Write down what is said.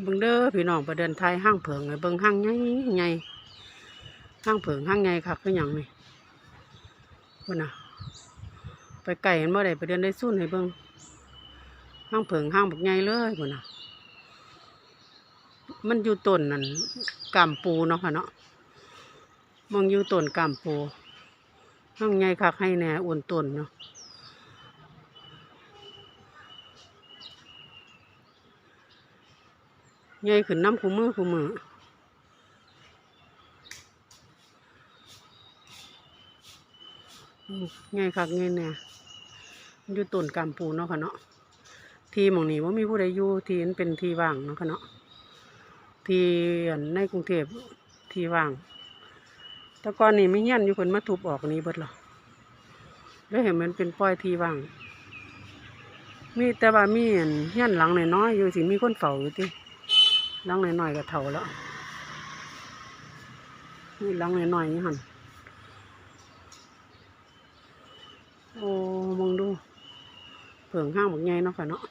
เบิ่งเด้อพี่น้องประเดินไทยห้างเผิงให้เบิ่งห้างใหญ่ใหญ่ห้างเผิงห้างใหญ่คักคือหยังนี่พุ่นน่ะ ไปไก่เห็นบ่อได้ประเดินได้สู้ให้เบิ่งห้างเผิงห้างบักใหญ่เลยพุ่นน่ะ มันอยู่ต้นนั่นกามปูเนาะค่ะเนาะมองอยู่ต้นกามปูห้างใหญ่คักให้แน่อ้วนต้นเนาะ ใหญ่ขึ้นน้ำคูมือคูมืออืมใหญ่คักใหญ่แน่มันอยู่ต้นกามปูเนาะค่ะเนาะ ทีหมองนี้ว่ามีผู้ใดอยู่ที่มันเป็นทีว่างเนาะค่ะเนาะ ที่อันในกรุงเทพทีว่าง แต่ก่อนนี่ไม่เฮียนอยู่คนมาทุบออกนี้เบิดหรอแล้วเห็นมันเป็นปล่อยทีว่าง มีแต่ว่ามีอันเฮียนหลังน้อยๆอยู่สิมีคนเฝ้าอยู่ติ ร่างน้อยๆก็เท่าแล้วนี่ร่างน้อยๆนี่หันโอ้มองดูเผิงห้างบักไงเนาะค่ะเนาะ